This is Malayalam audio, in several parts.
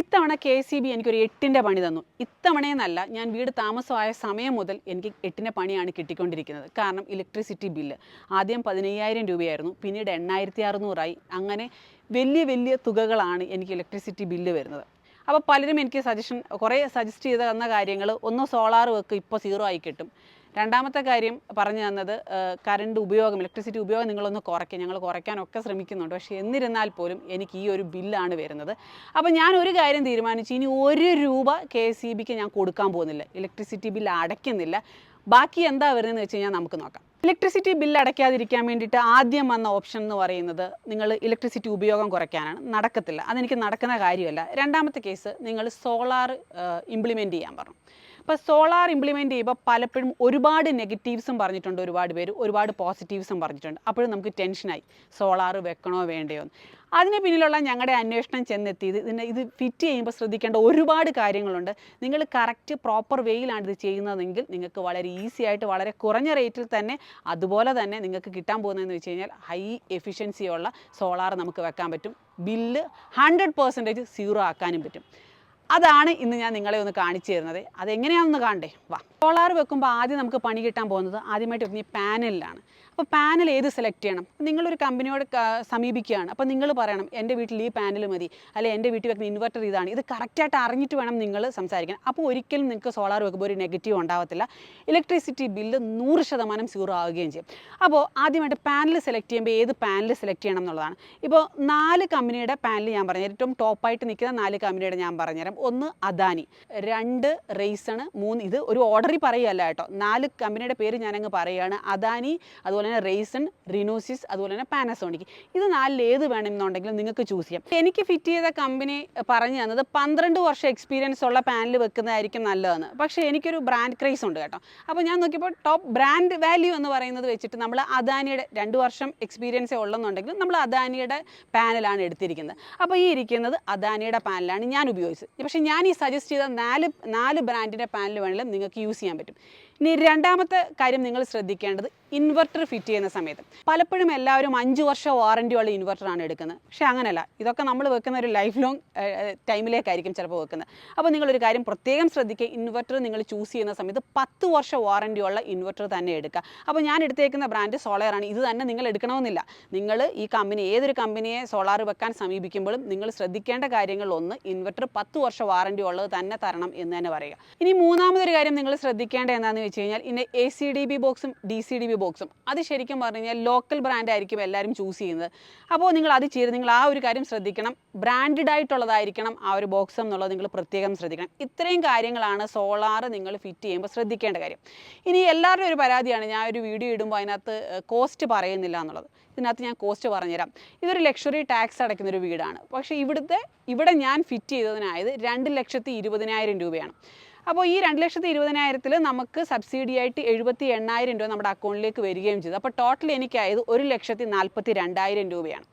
ഇത്തവണ കെ സി ബി എനിക്കൊരു എട്ടിന്റെ പണി തന്നു. ഇത്തവണയെന്നല്ല ഞാൻ വീട് താമസമായ സമയം മുതൽ എനിക്ക് എട്ടിന്റെ പണിയാണ് കിട്ടിക്കൊണ്ടിരിക്കുന്നത്. കാരണം ഇലക്ട്രിസിറ്റി ബില്ല് ആദ്യം പതിനയ്യായിരം രൂപയായിരുന്നു പിന്നീട് എണ്ണായിരത്തി അറുന്നൂറായി അങ്ങനെ വലിയ വലിയ തുകകളാണ് എനിക്ക് ഇലക്ട്രിസിറ്റി ബില്ല് വരുന്നത്. അപ്പോൾ പലരും എനിക്ക് സജഷൻ കുറേ സജസ്റ്റ് ചെയ്ത് തന്ന കാര്യങ്ങൾ ഒന്ന് സോളാർ വെക്ക് ഇപ്പോൾ സീറോ ആയി കിട്ടും. രണ്ടാമത്തെ കാര്യം പറഞ്ഞു തന്നത് കറണ്ട് ഉപയോഗം ഇലക്ട്രിസിറ്റി ഉപയോഗം നിങ്ങളൊന്ന് കുറയ്ക്കുക ഞങ്ങൾ കുറയ്ക്കാനൊക്കെ ശ്രമിക്കുന്നുണ്ട്. പക്ഷേ എന്നിരുന്നാൽ പോലും എനിക്ക് ഈ ഒരു ബില്ലാണ് വരുന്നത്. അപ്പോൾ ഞാൻ ഒരു കാര്യം തീരുമാനിച്ചു. ഇനി ഒരു രൂപ കെ ഇ ബിക്ക് ഞാൻ കൊടുക്കാൻ പോകുന്നില്ല. ഇലക്ട്രിസിറ്റി ബില്ല് അടയ്ക്കുന്നില്ല. ബാക്കി എന്താ വരുന്നതെന്ന് വെച്ച് കഴിഞ്ഞാൽ നമുക്ക് നോക്കാം. ഇലക്ട്രിസിറ്റി ബില്ല് അടയ്ക്കാതിരിക്കാൻ വേണ്ടിയിട്ട് ആദ്യം വന്ന ഓപ്ഷൻ എന്ന് പറയുന്നത് നിങ്ങൾ ഇലക്ട്രിസിറ്റി ഉപയോഗം കുറയ്ക്കാനാണ്. നടക്കത്തില്ല. അതെനിക്ക് നടക്കുന്ന കാര്യമല്ല. രണ്ടാമത്തെ കേസ് നിങ്ങൾ സോളാർ ഇംപ്ലിമെന്റ് ചെയ്യാൻ പറഞ്ഞു. അപ്പോൾ സോളാർ ഇംപ്ലിമെന്റ് ചെയ്യുമ്പോൾ പലപ്പോഴും ഒരുപാട് നെഗറ്റീവ്സും പറഞ്ഞിട്ടുണ്ട് ഒരുപാട് പേര്. ഒരുപാട് പോസിറ്റീവ്സും പറഞ്ഞിട്ടുണ്ട്. അപ്പോഴും നമുക്ക് ടെൻഷനായി സോളാർ വെക്കണോ വേണ്ടയോ അതിന് പിന്നിലുള്ള ഞങ്ങളുടെ അന്വേഷണം ചെന്നെത്തിയത് ഇതിന്റെ ഇത് ഫിറ്റ് ചെയ്യുമ്പോൾ ശ്രദ്ധിക്കേണ്ട ഒരുപാട് കാര്യങ്ങളുണ്ട്. നിങ്ങൾ കറക്റ്റ് പ്രോപ്പർ വേയിലാണ് ഇത് ചെയ്യുന്നതെങ്കിൽ നിങ്ങൾക്ക് വളരെ ഈസി ആയിട്ട് വളരെ കുറഞ്ഞ റേറ്റിൽ തന്നെ അതുപോലെ തന്നെ നിങ്ങൾക്ക് കിട്ടാൻ പോകുന്നതെന്ന് വെച്ച് കഴിഞ്ഞാൽ ഹൈ എഫിഷ്യൻസിയുള്ള സോളാർ നമുക്ക് വെക്കാൻ പറ്റും. ബില്ല് ഹൺഡ്രഡ് പെർസെന്റേജ് സീറോ ആക്കാനും പറ്റും. അതാണ് ഇന്ന് ഞാൻ നിങ്ങളെ ഒന്ന് കാണിച്ചു തരുന്നത്. അതെങ്ങനെയാണെന്ന് കാണണ്ടേ? വാ. സോളാർ വെക്കുമ്പോൾ ആദ്യം നമുക്ക് പണി കിട്ടാൻ പോകുന്നത് ആദ്യമായിട്ട് ഈ പാനലിലാണ്. അപ്പോൾ പാനൽ ഏത് സെലക്ട് ചെയ്യണം? നിങ്ങളൊരു കമ്പനിയോട് സമീപിക്കുകയാണ്. അപ്പോൾ നിങ്ങൾ പറയണം എന്റെ വീട്ടിൽ ഈ പാനൽ മതി. അല്ലെ എന്റെ വീട്ടിൽ വെക്കുന്ന ഇൻവെർട്ടർ ഇതാണ്. ഇത് കറക്റ്റായിട്ട് അറിഞ്ഞിട്ട് വേണം നിങ്ങൾ സംസാരിക്കാൻ. അപ്പോൾ ഒരിക്കലും നിങ്ങൾക്ക് സോളാർ വെക്കുമ്പോൾ ഒരു നെഗറ്റീവ് ഉണ്ടാവത്തില്ല. ഇലക്ട്രിസിറ്റി ബില്ല് നൂറ് ശതമാനം സീറോ ആവുകയും ചെയ്യും. അപ്പോൾ ആദ്യമായിട്ട് പാനൽ സെലക്ട് ചെയ്യുമ്പോൾ ഏത് പാനൽ സെലക്ട് ചെയ്യണം എന്നുള്ളതാണ്. ഇപ്പോൾ നാല് കമ്പനിയുടെ പാനൽ ഞാൻ പറഞ്ഞു ഏറ്റവും ടോപ്പായിട്ട് നിൽക്കുന്ന നാല് കമ്പനിയുടെ ഞാൻ പറഞ്ഞുതരാം. ഒന്ന് അദാനി രണ്ട് റേസൺ മൂന്ന് ഇത് ഒരു ഓർഡറിൽ പറയുകയല്ല കേട്ടോ. നാല് കമ്പനിയുടെ പേര് ഞാനങ്ങ് പറയുകയാണ്. അദാനി അതുപോലെ തന്നെ റേസൺ റിനോസിസ് അതുപോലെ തന്നെ പാനസോണിക് ഇത് നാലിൽ ഏത് വേണമെന്നുണ്ടെങ്കിലും നിങ്ങൾക്ക് ചൂസ് ചെയ്യാം. എനിക്ക് ഫിറ്റ് ചെയ്ത കമ്പനി പറഞ്ഞു തന്നത് പന്ത്രണ്ട് വർഷം എക്സ്പീരിയൻസ് ഉള്ള പാനൽ വെക്കുന്നതായിരിക്കും നല്ലതെന്ന്. പക്ഷേ എനിക്കൊരു ബ്രാൻഡ് ക്രൈസ് ഉണ്ട് കേട്ടോ. അപ്പോൾ ഞാൻ നോക്കിയപ്പോൾ ടോപ്പ് ബ്രാൻഡ് വാല്യൂ എന്ന് പറയുന്നത് വെച്ചിട്ട് നമ്മൾ അദാനിയുടെ രണ്ട് വർഷം എക്സ്പീരിയൻസ് ഉള്ളെന്നുണ്ടെങ്കിൽ നമ്മൾ അദാനിയുടെ പാനലാണ് എടുത്തിരിക്കുന്നത്. അപ്പോൾ ഈ ഇരിക്കുന്നത് അദാനിയുടെ പാനലാണ് ഞാൻ ഉപയോഗിച്ചത്. പക്ഷേ ഞാൻ ഈ സജസ്റ്റ് ചെയ്ത നാല് നാല് ബ്രാൻഡിന്റെ പാനൽ വേണമെങ്കിലും നിങ്ങൾക്ക് യൂസ് ചെയ്യാൻ പറ്റും. ഇനി രണ്ടാമത്തെ കാര്യം നിങ്ങൾ ശ്രദ്ധിക്കേണ്ടത് ഇൻവെർട്ടർ ഫിറ്റ് ചെയ്യുന്ന സമയത്ത്. പലപ്പോഴും എല്ലാവരും അഞ്ച് വർഷം വാറന്റി ഉള്ള ഇൻവെർട്ടറാണ് എടുക്കുന്നത്. പക്ഷേ അങ്ങനെയല്ല. ഇതൊക്കെ നമ്മൾ വെക്കുന്ന ഒരു ലൈഫ് ലോങ് ടൈമിലേക്കായിരിക്കും ചിലപ്പോൾ വെക്കുന്നത്. അപ്പോൾ നിങ്ങളൊരു കാര്യം പ്രത്യേകം ശ്രദ്ധിക്കുക. ഇൻവെർട്ടർ നിങ്ങൾ ചൂസ് ചെയ്യുന്ന സമയത്ത് പത്ത് വർഷം വാറന്റി ഉള്ള ഇൻവെർട്ടർ തന്നെ എടുക്കുക. അപ്പോൾ ഞാൻ എടുത്തേക്കുന്ന ബ്രാൻഡ് സോളാറാണ് ഇത് തന്നെ നിങ്ങൾ എടുക്കണമെന്നില്ല. നിങ്ങൾ ഈ കമ്പനി ഏതൊരു കമ്പനിയെ സോളാർ വെക്കാൻ സമീപിക്കുമ്പോഴും നിങ്ങൾ ശ്രദ്ധിക്കേണ്ട കാര്യങ്ങളിലൊന്ന് ഇൻവെർട്ടർ പത്ത് വർഷം വാറന്റി ഉള്ളത് തന്നെ തരണം എന്ന് തന്നെ പറയുക. ഇനി മൂന്നാമതൊരു കാര്യം നിങ്ങൾ ശ്രദ്ധിക്കേണ്ട എന്താണെന്ന് വെച്ച് കഴിഞ്ഞാൽ ഇന്ന് എ സി ഡി ബി ബോക്സും ഡി സി ഡി ബി ബോക്സും അത് ശരിക്കും പറഞ്ഞു കഴിഞ്ഞാൽ ലോക്കൽ ബ്രാൻഡ് ആയിരിക്കും എല്ലാവരും ചൂസ് ചെയ്യുന്നത്. അപ്പോൾ നിങ്ങൾ അത് ചെയ്ത് നിങ്ങൾ ആ ഒരു കാര്യം ശ്രദ്ധിക്കണം. ബ്രാൻഡഡ് ആയിട്ടുള്ളതായിരിക്കണം ആ ഒരു ബോക്സ് എന്നുള്ളത് നിങ്ങൾ പ്രത്യേകം ശ്രദ്ധിക്കണം. ഇത്രയും കാര്യങ്ങളാണ് സോളാർ നിങ്ങൾ ഫിറ്റ് ചെയ്യുമ്പോൾ ശ്രദ്ധിക്കേണ്ട കാര്യം. ഇനി എല്ലാവരുടെയും ഒരു പരാതിയാണ് ഞാൻ ഒരു വീഡിയോ ഇടുമ്പോൾ അതിനകത്ത് കോസ്റ്റ് പറയുന്നില്ല എന്നുള്ളത്. ഇതിനകത്ത് ഞാൻ കോസ്റ്റ് പറഞ്ഞുതരാം. ഇതൊരു ലക്ഷറി ടാക്സ് അടയ്ക്കുന്ന ഒരു വീടാണ്. പക്ഷേ ഇവിടുത്തെ ഇവിടെ ഞാൻ ഫിറ്റ് ചെയ്തതിനായത് രണ്ട് ലക്ഷത്തി ഇരുപതിനായിരം രൂപയാണ്. അപ്പോൾ ഈ രണ്ട് ലക്ഷത്തി ഇരുപതിനായിരത്തിൽ നമുക്ക് സബ്സിഡി ആയിട്ട് എഴുപത്തി എണ്ണായിരം രൂപ നമ്മുടെ അക്കൗണ്ടിലേക്ക് വരികയും ചെയ്തു. അപ്പോൾ ടോട്ടൽ എനിക്കായത് ഒരു ലക്ഷത്തി നാൽപ്പത്തി രണ്ടായിരം രൂപയാണ്.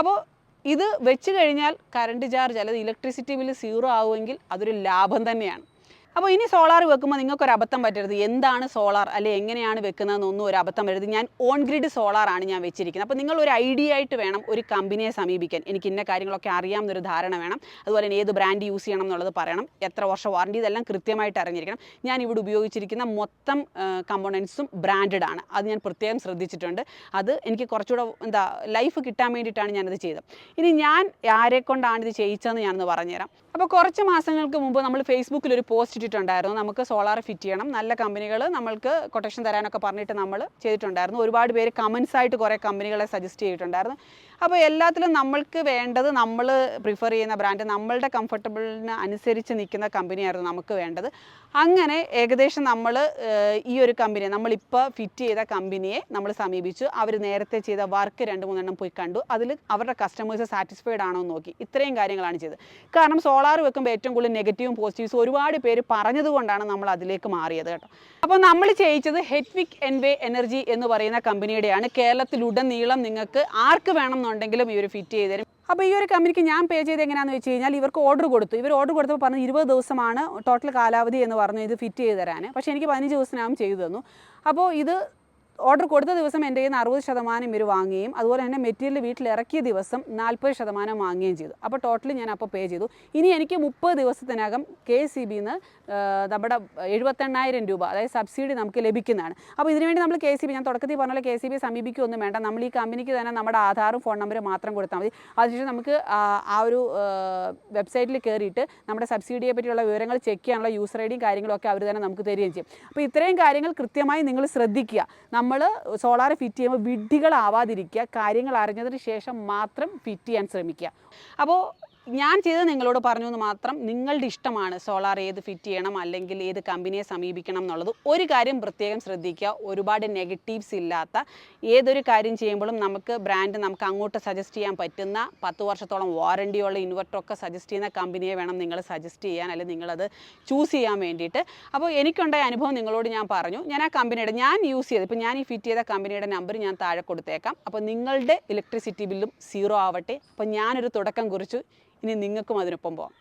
അപ്പോൾ ഇത് വെച്ച് കഴിഞ്ഞാൽ കറണ്ട് ചാർജ് അല്ലെങ്കിൽ ഇലക്ട്രിസിറ്റി ബില്ല് സീറോ ആവുമെങ്കിൽ അതൊരു ലാഭം തന്നെയാണ്. അപ്പോൾ ഇനി സോളാർ വെക്കുമ്പോൾ നിങ്ങൾക്ക് ഒരു അബദ്ധം പറ്റരുത്. എന്താണ് സോളാർ? അല്ലെ എങ്ങനെയാണ് വെക്കുന്നതെന്നൊന്നും ഒരു അബദ്ധം വരരുത്. ഞാൻ ഓൺ ഗ്രിഡ് ആണ് ഞാൻ വെച്ചിരിക്കുന്നത്. അപ്പോൾ നിങ്ങൾ ഒരു ഐഡിയ ആയിട്ട് വേണം ഒരു കമ്പനിയെ സമീപിക്കാൻ. എനിക്ക് ഇന്ന കാര്യങ്ങളൊക്കെ അറിയാമെന്നൊരു ധാരണ വേണം. അതുപോലെ തന്നെ ഏത് ബ്രാൻഡ് യൂസ് ചെയ്യണം എന്നുള്ളത് പറയണം. എത്ര വർഷം വാറണ്ടി ഇതെല്ലാം കൃത്യമായിട്ട് അറിഞ്ഞിരിക്കണം. ഞാൻ ഇവിടെ ഉപയോഗിച്ചിരിക്കുന്ന മൊത്തം കമ്പോണൻസും ബ്രാൻഡഡ് ആണ്. അത് ഞാൻ പ്രത്യേകം ശ്രദ്ധിച്ചിട്ടുണ്ട്. അത് എനിക്ക് കുറച്ചുകൂടെ എന്താ ലൈഫ് കിട്ടാൻ വേണ്ടിയിട്ടാണ് ഞാനത് ചെയ്തത്. ഇനി ഞാൻ ആരെക്കൊണ്ടാണ് ഇത് ചെയ്യിച്ചതെന്ന് ഞാനൊന്ന് പറഞ്ഞുതരാം. അപ്പോൾ കുറച്ച് മാസങ്ങൾക്ക് മുമ്പ് നമ്മൾ ഫേസ്ബുക്കിൽ ഒരു പോസ്റ്റ് ഇട്ടിട്ടുണ്ടായിരുന്നു നമുക്ക് സോളാർ ഫിറ്റ് ചെയ്യണം. നല്ല കമ്പനികൾ നമ്മൾക്ക് കൊട്ടേഷൻ തരാനൊക്കെ പറഞ്ഞിട്ട് നമ്മൾ ചെയ്തിട്ടുണ്ടായിരുന്നു. ഒരുപാട് പേര് കമൻസ് ആയിട്ട് കുറേ കമ്പനികളെ സജസ്റ്റ് ചെയ്തിട്ടുണ്ടായിരുന്നു. അപ്പോൾ എല്ലാത്തിലും നമ്മൾക്ക് വേണ്ടത് നമ്മൾ പ്രിഫർ ചെയ്യുന്ന ബ്രാൻഡ് നമ്മളുടെ കംഫർട്ടബിളിന് അനുസരിച്ച് നിൽക്കുന്ന കമ്പനിയായിരുന്നു നമുക്ക് വേണ്ടത്. അങ്ങനെ ഏകദേശം നമ്മൾ ഈ ഒരു കമ്പനിയെ നമ്മളിപ്പോൾ ഫിറ്റ് ചെയ്ത കമ്പനിയെ നമ്മൾ സമീപിച്ചു. അവർ നേരത്തെ ചെയ്ത വർക്ക് രണ്ട് മൂന്നെണ്ണം പോയി കണ്ടു. അതിൽ അവരുടെ കസ്റ്റമേഴ്സ് സാറ്റിസ്ഫൈഡ് ആണോ എന്ന് നോക്കി. ഇത്രയും കാര്യങ്ങളാണ് ചെയ്തത്. കാരണം സോളാർ വെക്കുമ്പോൾ ഏറ്റവും കൂടുതൽ നെഗറ്റീവും പോസിറ്റീവ്സും ഒരുപാട് പേര് പറഞ്ഞതുകൊണ്ടാണ് നമ്മൾ അതിലേക്ക് മാറിയത് കേട്ടോ. അപ്പോൾ നമ്മൾ ചെയ്യിച്ചത് ഹെറ്റ്വിക് എൻവേ എനർജി എന്ന് പറയുന്ന കമ്പനിയുടെയാണ്. കേരളത്തിലുടനീളം നിങ്ങൾക്ക് ആർക്ക് വേണമെന്നുണ്ടെങ്കിലും ഇവർ ഫിറ്റ് ചെയ്ത് തരും. അപ്പോൾ ഈ ഒരു കമ്പനിക്ക് ഞാൻ പേ ചെയ്ത് എങ്ങനെയാണെന്ന് വെച്ച് കഴിഞ്ഞാൽ ഇവർക്ക് ഓർഡർ കൊടുത്തു. ഇവർ ഓർഡർ കൊടുത്തപ്പോൾ പറഞ്ഞു ഇരുപത് ദിവസമാണ് ടോട്ടൽ കാലാവധി എന്ന് പറഞ്ഞു ഇത് ഫിറ്റ് ചെയ്ത് തരാൻ. പക്ഷേ എനിക്ക് പതിനഞ്ച് ദിവസത്തിനകം ചെയ്തു തന്നു. അപ്പോൾ ഇത് ഓർഡർ കൊടുത്ത ദിവസം എന്റെ കയ്യിൽ നിന്ന് അറുപത് ശതമാനം ഇവർ വാങ്ങുകയും അതുപോലെ തന്നെ മെറ്റീരിയൽ വീട്ടിൽ ഇറക്കിയ ദിവസം നാൽപ്പത് ശതമാനം വാങ്ങുകയും ചെയ്തു. അപ്പോൾ ടോട്ടലി ഞാൻ അപ്പോൾ പേ ചെയ്തു. ഇനി എനിക്ക് മുപ്പത് ദിവസത്തിനകം കെ സി ബിയിൽ നിന്ന് നമ്മുടെ എഴുപത്തെണ്ണായിരം രൂപ അതായത് സബ്സിഡി നമുക്ക് ലഭിക്കുന്നതാണ്. അപ്പോൾ ഇതിനുവേണ്ടി നമ്മൾ കെ സി ബി ഞാൻ തുടക്കത്തിൽ പറഞ്ഞ കെ സി ബി സമീപിക്കുകയൊന്നും വേണ്ട. നമ്മൾ ഈ കമ്പനിക്ക് തന്നെ നമ്മുടെ ആധാറും ഫോൺ നമ്പറും മാത്രം കൊടുത്താൽ മതി. അതിനുശേഷം നമുക്ക് ആ ഒരു വെബ്സൈറ്റിൽ കയറിയിട്ട് നമ്മുടെ സബ്സിഡിയെ പറ്റിയുള്ള വിവരങ്ങൾ ചെക്ക് ചെയ്യാനുള്ള യൂസർ ഐ ഡിയും കാര്യങ്ങളൊക്കെ അവർ തന്നെ നമുക്ക് തരികയും ചെയ്യും. അപ്പോൾ ഇത്രയും കാര്യങ്ങൾ കൃത്യമായി നിങ്ങൾ ശ്രദ്ധിക്കുക. നമ്മൾ സോളാർ ഫിറ്റ് ചെയ്യുമ്പോൾ വിഡ്ഢികളാവാതിരിക്കുക കാര്യങ്ങൾ അറിഞ്ഞതിന് ശേഷം മാത്രം ഫിറ്റ് ചെയ്യാൻ ശ്രമിക്കുക. അപ്പോൾ ഞാൻ ചെയ്തത് നിങ്ങളോട് പറഞ്ഞു എന്ന് മാത്രം നിങ്ങളുടെ ഇഷ്ടമാണ് സോളാർ ഏത് ഫിറ്റ് ചെയ്യണം അല്ലെങ്കിൽ ഏത് കമ്പനിയെ സമീപിക്കണം എന്നുള്ളത്. ഒരു കാര്യം പ്രത്യേകം ശ്രദ്ധിക്കുക. ഒരുപാട് നെഗറ്റീവ്സ് ഇല്ലാത്ത ഏതൊരു കാര്യം ചെയ്യുമ്പോഴും നമുക്ക് ബ്രാൻഡ് നമുക്ക് അങ്ങോട്ട് സജസ്റ്റ് ചെയ്യാൻ പറ്റുന്ന പത്ത് വർഷത്തോളം വാറണ്ടിയുള്ള ഇൻവെർട്ടറൊക്കെ സജസ്റ്റ് ചെയ്യുന്ന കമ്പനിയെ വേണം നിങ്ങൾ സജസ്റ്റ് ചെയ്യാൻ അല്ലെങ്കിൽ നിങ്ങളത് ചൂസ് ചെയ്യാൻ വേണ്ടിയിട്ട്. അപ്പോൾ എനിക്കുണ്ടായ അനുഭവം നിങ്ങളോട് ഞാൻ പറഞ്ഞു. ഞാൻ ആ കമ്പനിയുടെ ഞാൻ യൂസ് ചെയ്ത് ഇപ്പോൾ ഞാൻ ഈ ഫിറ്റ് ചെയ്ത കമ്പനിയുടെ നമ്പർ ഞാൻ താഴെ കൊടുത്തേക്കാം. അപ്പോൾ നിങ്ങളുടെ ഇലക്ട്രിസിറ്റി ബില്ലും സീറോ ആവട്ടെ. അപ്പോൾ ഞാനൊരു തുടക്കം കുറിച്ചു. ഇനി നിങ്ങൾക്കും അതിനൊപ്പം പോകാം